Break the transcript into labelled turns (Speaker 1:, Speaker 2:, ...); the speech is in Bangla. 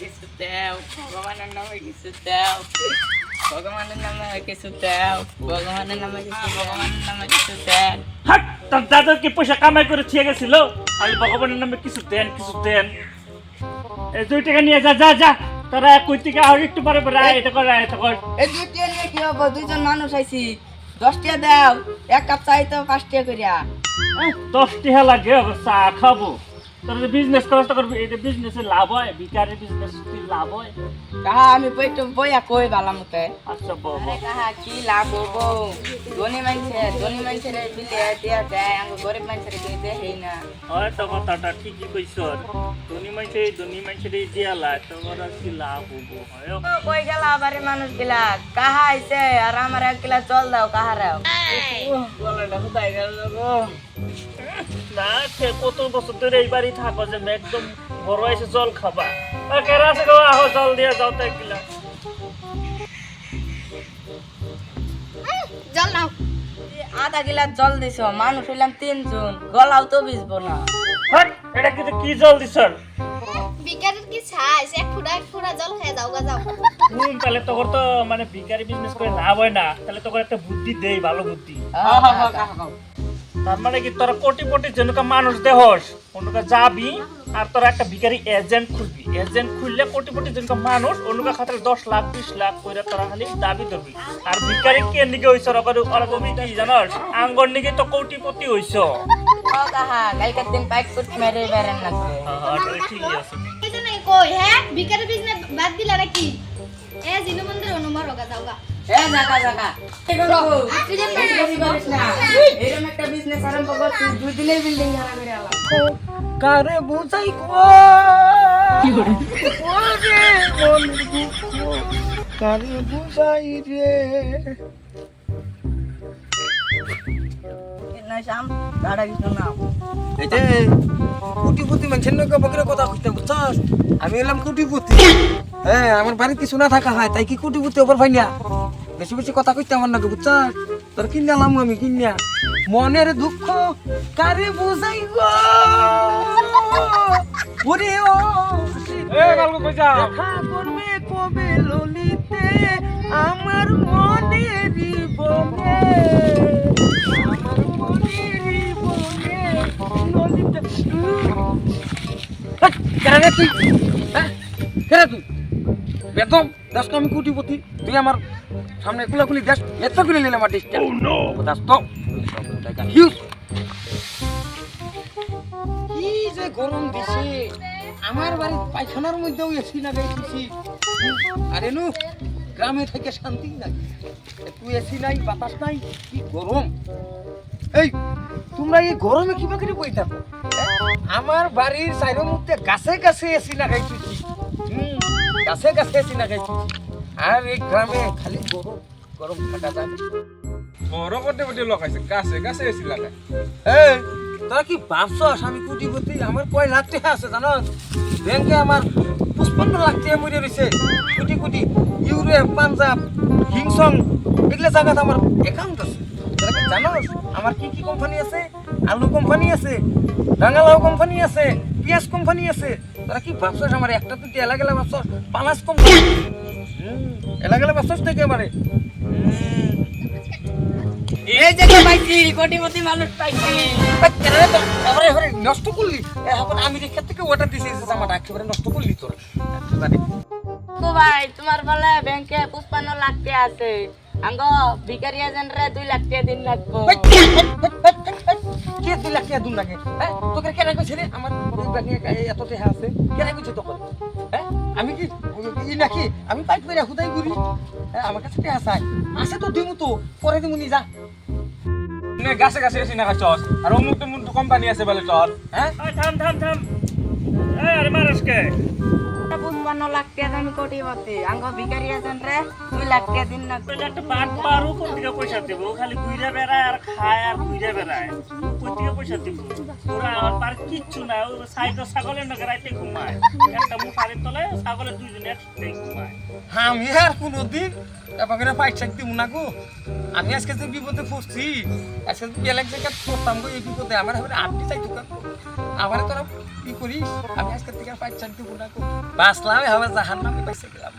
Speaker 1: কিছু দাও ভগবানের নামে কিছু দাও ভগবানের নামে কিছু দাও ভগবানের নামে কিছু ভগবানের নামে কিছু দেন
Speaker 2: হাট তোর দাদা কি পয়সা কামাই করে ছিয়ে গেছিল আমি ভগবানের নামে কিছু দেন কিছু দেন এই দুই টাকা নিয়ে যা যা যা তোরা কই থেকে আর একটু পরে পরে আয়, এটা কর এটা কর
Speaker 1: এই দুইটা নিয়ে কি হব দুইজন মানুষ আইছি দশটা দাও এক কাপ চাই তো পাঁচটা করিয়া
Speaker 2: আহ, দশ টাকা লাগে আবার চা খাব তোর বিজনেস করস তো করবি এটা বিজনেসে লাভ হয় বিকারের বিজনেস লাভ হয়?
Speaker 1: কাহা আমি বইটো বইয়া কই বালা মতে
Speaker 2: আচ্ছা
Speaker 1: আরে কাহা কি লাভ হব ধনী মানুষে ধনী মানুষের বিলে দিয়া দেয় আমি গরিব মানুষের দেয় হেই না।
Speaker 2: হয়তো কথাটা ঠিকই কইছ। ধনী মানুষে ধনী মানুষের দিয়া তোমার আর কি লাভ হব হয়।
Speaker 1: কই গেল আবারে মানুষ গিলা কাহা আইছে? আর আমার এক গিলা জল দাও কাহারাও। গলাটা হুকাই গেল গো?
Speaker 2: না সে কত বছর ধরে এই বাড়ি থাকো যে একদম বড় এসে জল খাবা। আর কেরা আছে গো আহো জল দিয়ে যাও তো একলা
Speaker 3: জল নাও।
Speaker 1: আধা গিলাস জল দিছ মানুষ হইলাম তিনজন গলাও তো ভিজবো না।
Speaker 2: হট এটা কিন্তু কি জল দিছর
Speaker 3: বিকারের কি ছাইস এক ফুটা এক ফুটা জল খেয়ে যাও গা যাও।
Speaker 2: হুম তাহলে তোর তো মানে ভিকারি বিজনেস করে লাভ হয় না তাহলে তোকে একটা বুদ্ধি দেই ভালো বুদ্ধি। তার মানে কি তোরা কোটি কোটি জনকা মানুষ দেহস। অন্যকা যাবি আর তোরা একটা ভিকারি এজেন্ট খুলবি এজেন্ট খুললে কোটি কোটি জনকা মানুষ অন্যকা খাতারে দশ লাখ বিশ লাখ করে তোরা খালি দাবি ধরবি। আর ভিকারি কে নিকে হইছ ওরা ওরা কবি কি জানস? আঙ্গর নিকে তো কোটিপতি হইছ।
Speaker 1: কালকের দিন পাইক কুট মেরে বেরেন লাগবে
Speaker 2: হ্যাঁ আছে।
Speaker 3: এই যে নাই কই হ্যাঁ? বিকারের বিজনেস বাদ দিলা নাকি? এ জিনু মন্দির অনুমর হোগা যাও
Speaker 1: একটা বিজনেস আরম্ভ কর
Speaker 4: বুঝাই মন কারে? বুঝাই রে?
Speaker 1: না শ্যাম দাঁড়া কিছু না।
Speaker 4: এই যে কোটিপতি মানুষের নৌকা বকরে কথা কইতে বুঝছস? আমি এলাম কোটিপতি। হ্যাঁ আমার বাড়িতে কিছু না থাকা হয় তাই কি কোটিপতি ওপর ভাই না বেশি বেশি কথা কইতে আমার নাকি বুঝছস তোর কিনলাম আমি কিনিয়া মনের দুঃখ কারে বুঝাই গো? ওরে ও এ কালকে কইছা দেখা করবে কবে ললিতে? আমার মনেরই বনে আমার মনেরই বনে ললিতে। কেনে তুই? হ্যাঁ? কেনে তুই? বেতন দাস তো আমি কোটিপতি। তুই আমার সামনে কুলাকুলি দেশ এত করে নিলে আমার ডিস্টার্ব দাস তো হিউজ কি যে গরম দিছে। আমার বাড়ির পায়খানার মধ্যেও এসি লাগাইছি আরে নু গ্রামে থেকে শান্তি নাই। একটু এসি নাই বাতাস নাই কি গরম। এই তোমরা এই গরমে কিবা করে বই থাকো? হ্যাঁ? আমার বাড়ির সাইডের মধ্যে গাছে গাছে এসি লাগাইছি হুম গাছে গাছে এসি লাগাইছি আর এই গ্রামে খালি গরম গরম থাকা যায়
Speaker 5: বড় করতে বটে লগাইছে গাছে গাছে এসি লাগাই
Speaker 4: এই তোরা কি ভাবছস আমি কোটিপতি? আমার কয় লাখ টাকা আছে জানো? ব্যাংকে আমার পঁচপন্ন লাখ টাকা মরে রয়েছে কোটি কোটি ইউরোপ পাঞ্জাব হিংসং এগুলো জায়গাতে আমার অ্যাকাউন্ট আছে। তোরা কি জানোস? আমার কি কি কোম্পানি আছে? আলু কোম্পানি আছে রাঙালাও কোম্পানি আছে পেঁয়াজ কোম্পানি আছে। তোরা কি ভাবছস আমার একটা তুই এলা গেলে ভাবছস? পালাস কোম্পানি এলা গেলে ভাবছস থেকে এবারে
Speaker 1: এই যে পাইছি কোটিপতি মানুষ পাইছি।
Speaker 4: নষ্ট করলি। এখন আমেরিকা থেকে ওটা দিছি জামাটা একেবারে নষ্ট করলি তোর।
Speaker 1: তো ভাই তোমার বলে ব্যাংকে পুষ্পান্ন লাখ টাকা আছে। আঙ্গ ভিকারি এজেন্ট রে দুই লাখ টাকা দিন লাগবো।
Speaker 4: কে দুই লাখ টাকা দুন লাগে? হ্যাঁ তোকে কেন কইছে রে? আমার এত টাকা আছে। কেন কইছে তোকে? হ্যাঁ আমি কি ই নাকি? আমি পাইপ করে হুদাই ঘুরি। হ্যাঁ আমার কাছে টাকা চাই। আছে তো দিমু তো পরে দিমু নি যা
Speaker 5: নে গাছে গাছে এসি নাকা চস আর অমুক তমুক কোম্পানি আছে বলে চল।
Speaker 4: হ্যাঁ?
Speaker 2: থাম থাম থাম। এই আরে মারস কে
Speaker 1: পুষ্পান্ন লাখ টাকা আমি কোটিপতি। আঙ্গ ভিকারি এজেন্ট রে লাখ টাকা দিন
Speaker 2: তাহলে একটা বাট পারও কোন দিকে পয়সা দেবো। ও খালি ঘুরে বেড়ায় আর খায় আর ঘুরে বেড়ায়। কোন দিকে পয়সা দিব। তোরা আমার পার কিচ্ছু না ও সাইকেল ছাগলের নাকি ঘুমায়। ছাগলের দুইজনে একসাথে
Speaker 4: আমি আর কোনোদিন এবার ফাইট সাইড দিব না গো। আমি আজকে যে বিপদে পড়ছি, আজকে বেলেগ জায়গায় পড়তাম গো, এই বিপদে আমার হবে আটটি চাই দোকান আমার তোরা কি করিস? আমি আজকে থেকে ফাইট সাইড দিব না গো। বাঁচলাম এবার জাহান নামে পাইছে গেলাম